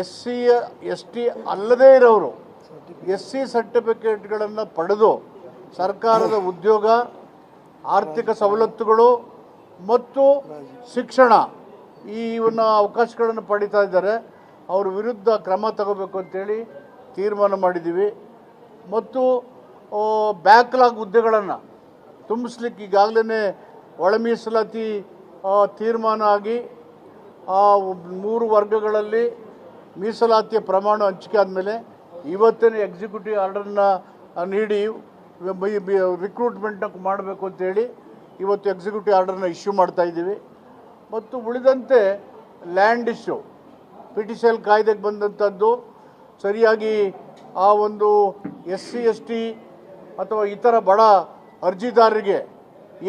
S C S T ಅಲ್ಲದೇ ಇರೋರು S C ಸರ್ಟಿಫಿಕೇಟ್ಗಳನ್ನು ಪಡೆದು ಸರ್ಕಾರದ ಉದ್ಯೋಗ, ಆರ್ಥಿಕ ಸವಲತ್ತುಗಳು ಮತ್ತು ಶಿಕ್ಷಣ ಈ ಇವನ್ನ ಅವಕಾಶಗಳನ್ನು ಪಡಿತಾ ಇದ್ದಾರೆ. ಅವ್ರ ವಿರುದ್ಧ ಕ್ರಮ ತಗೋಬೇಕು ಅಂತೇಳಿ ತೀರ್ಮಾನ ಮಾಡಿದ್ದೀವಿ ಮತ್ತು ಬ್ಯಾಕ್ಲಾಗ್ ಹುದ್ದೆಗಳನ್ನು ತುಂಬಿಸ್ಲಿಕ್ಕೆ ಈಗಾಗಲೇ ಒಳ ಮೀಸಲಾತಿ ತೀರ್ಮಾನ ಆಗಿ ಆ ಮೂರು ವರ್ಗಗಳಲ್ಲಿ ಮೀಸಲಾತಿಯ ಪ್ರಮಾಣ ಹಂಚಿಕೆ ಆದಮೇಲೆ ಇವತ್ತಿನ ಎಕ್ಸಿಕ್ಯೂಟಿವ್ ಆರ್ಡರ್ನ ನೀಡಿ ರಿಕ್ರೂಟ್ಮೆಂಟ್ನ ಮಾಡಬೇಕು ಅಂತೇಳಿ ಇವತ್ತು ಎಕ್ಸಿಕ್ಯೂಟಿವ್ ಆರ್ಡರ್ನ ಇಶ್ಯೂ ಮಾಡ್ತಾ ಇದ್ದೀವಿ. ಮತ್ತು ಉಳಿದಂತೆ land issue P T C L ಕಾಯ್ದೆಗೆ ಬಂದಂಥದ್ದು ಸರಿಯಾಗಿ ಆ ಒಂದು ಎಸ್ ಸಿ ಎಸ್ ಟಿ ಅಥವಾ ಇತರ ಬಡ ಅರ್ಜಿದಾರರಿಗೆ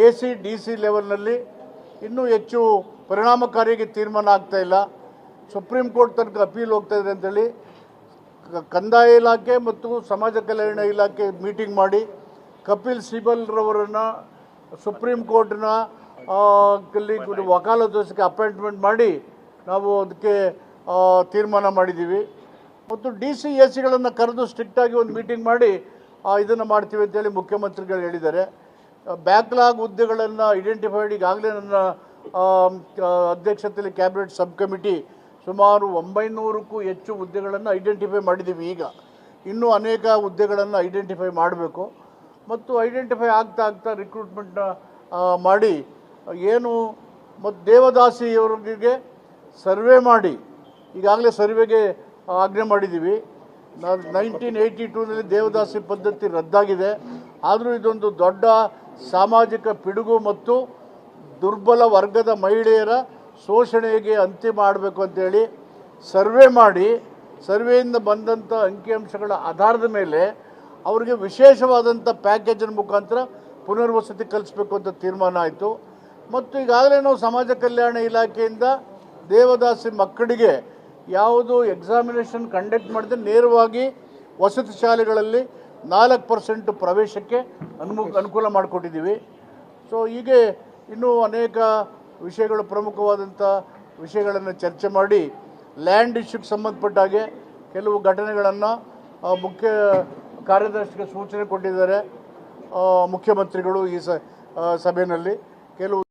ಎ ಸಿ ಡಿ ಸಿ ಲೆವೆಲ್ನಲ್ಲಿ ಇನ್ನೂ ಹೆಚ್ಚು ಪರಿಣಾಮಕಾರಿಯಾಗಿ ತೀರ್ಮಾನ ಆಗ್ತಾ ಇಲ್ಲ. ಸುಪ್ರೀಂ ಕೋರ್ಟ್ ತನಕ ಅಪೀಲ್ ಹೋಗ್ತಾ ಇದೆ ಅಂತೇಳಿ ಕಂದಾಯ ಇಲಾಖೆ ಮತ್ತು ಸಮಾಜ ಕಲ್ಯಾಣ ಇಲಾಖೆ ಮೀಟಿಂಗ್ ಮಾಡಿ ಕಪಿಲ್ ಸಿಬಲ್ರವರನ್ನು ಸುಪ್ರೀಂ ಕೋರ್ಟ್ನ ವಕಾಲತೋಸಕ್ಕೆ ಅಪಾಯಿಂಟ್ಮೆಂಟ್ ಮಾಡಿ ನಾವು ಅದಕ್ಕೆ ತೀರ್ಮಾನ ಮಾಡಿದ್ದೀವಿ. ಮತ್ತು ಡಿ ಸಿ ಎ ಸಿಗಳನ್ನು ಕರೆದು ಸ್ಟ್ರಿಕ್ಟಾಗಿ ಒಂದು ಮೀಟಿಂಗ್ ಮಾಡಿ ಇದನ್ನು ಮಾಡ್ತೀವಿ ಅಂತೇಳಿ ಮುಖ್ಯಮಂತ್ರಿಗಳು ಹೇಳಿದ್ದಾರೆ. ಬ್ಯಾಕ್ಲಾಗ್ ಹುದ್ದೆಗಳನ್ನು ಐಡೆಂಟಿಫೈಡ್ ಈಗಾಗಲೇ ನನ್ನ ಅಧ್ಯಕ್ಷತೆಯಲ್ಲಿ ಕ್ಯಾಬಿನೆಟ್ ಸಬ್ ಕಮಿಟಿ ಸುಮಾರು ಒಂಬೈನೂರಕ್ಕೂ ಹೆಚ್ಚು ಹುದ್ದೆಗಳನ್ನು ಐಡೆಂಟಿಫೈ ಮಾಡಿದ್ದೀವಿ ಈಗ. ಇನ್ನೂ ಅನೇಕ ಹುದ್ದೆಗಳನ್ನು ಐಡೆಂಟಿಫೈ ಮಾಡಬೇಕು. ಮತ್ತು ಐಡೆಂಟಿಫೈ ಆಗ್ತಾ ಆಗ್ತಾ ರಿಕ್ರೂಟ್ಮೆಂಟ್ನ ಮಾಡಿ, ಏನು, ಮತ್ತು ದೇವದಾಸಿಯವರಿಗೆ ಸರ್ವೆ ಮಾಡಿ, ಈಗಾಗಲೇ ಸರ್ವೆಗೆ ಆಜ್ಞೆ ಮಾಡಿದ್ದೀವಿ. ನೈನ್ಟೀನ್ ಏಯ್ಟಿ ಟೂನಲ್ಲಿ ದೇವದಾಸಿ ಪದ್ಧತಿ ರದ್ದಾಗಿದೆ. ಆದರೂ ಇದೊಂದು ದೊಡ್ಡ ಸಾಮಾಜಿಕ ಪಿಡುಗು ಮತ್ತು ದುರ್ಬಲ ವರ್ಗದ ಮಹಿಳೆಯರ ಶೋಷಣೆಗೆ ಅಂತ್ಯ ಮಾಡಬೇಕು ಅಂತೇಳಿ ಸರ್ವೆ ಮಾಡಿ, ಸರ್ವೆಯಿಂದ ಬಂದಂಥ ಅಂಕಿಅಂಶಗಳ ಆಧಾರದ ಮೇಲೆ ಅವರಿಗೆ ವಿಶೇಷವಾದಂಥ ಪ್ಯಾಕೇಜಿನ ಮುಖಾಂತರ ಪುನರ್ವಸತಿ ಕಲಿಸ್ಬೇಕು ಅಂತ ತೀರ್ಮಾನ ಆಯಿತು. ಮತ್ತು ಈಗಾಗಲೇ ನಾವು ಸಮಾಜ ಕಲ್ಯಾಣ ಇಲಾಖೆಯಿಂದ ದೇವದಾಸಿ ಮಕ್ಕಳಿಗೆ ಯಾವುದು ಎಕ್ಸಾಮಿನೇಷನ್ ಕಂಡಕ್ಟ್ ಮಾಡಿದ್ರೆ ನೇರವಾಗಿ ವಸತಿ ಶಾಲೆಗಳಲ್ಲಿ ನಾಲ್ಕು ಪರ್ಸೆಂಟ್ ಪ್ರವೇಶಕ್ಕೆ ಅನುಮು ಅನುಕೂಲ ಮಾಡಿಕೊಟ್ಟಿದ್ದೀವಿ. ಸೊ ಹೀಗೆ ಇನ್ನೂ ಅನೇಕ ವಿಷಯಗಳು ಪ್ರಮುಖವಾದಂಥ ವಿಷಯಗಳನ್ನು ಚರ್ಚೆ ಮಾಡಿ ಲ್ಯಾಂಡ್ ಇಶ್ಯೂಗೆ ಸಂಬಂಧಪಟ್ಟ ಹಾಗೆ ಕೆಲವು ಘಟನೆಗಳನ್ನು ಮುಖ್ಯ ಕಾರ್ಯದರ್ಶಿಗೆ ಸೂಚನೆ ಕೊಟ್ಟಿದ್ದಾರೆ ಮುಖ್ಯಮಂತ್ರಿಗಳು ಈ ಸಭೆಯಲ್ಲಿ. ಕೆಲವು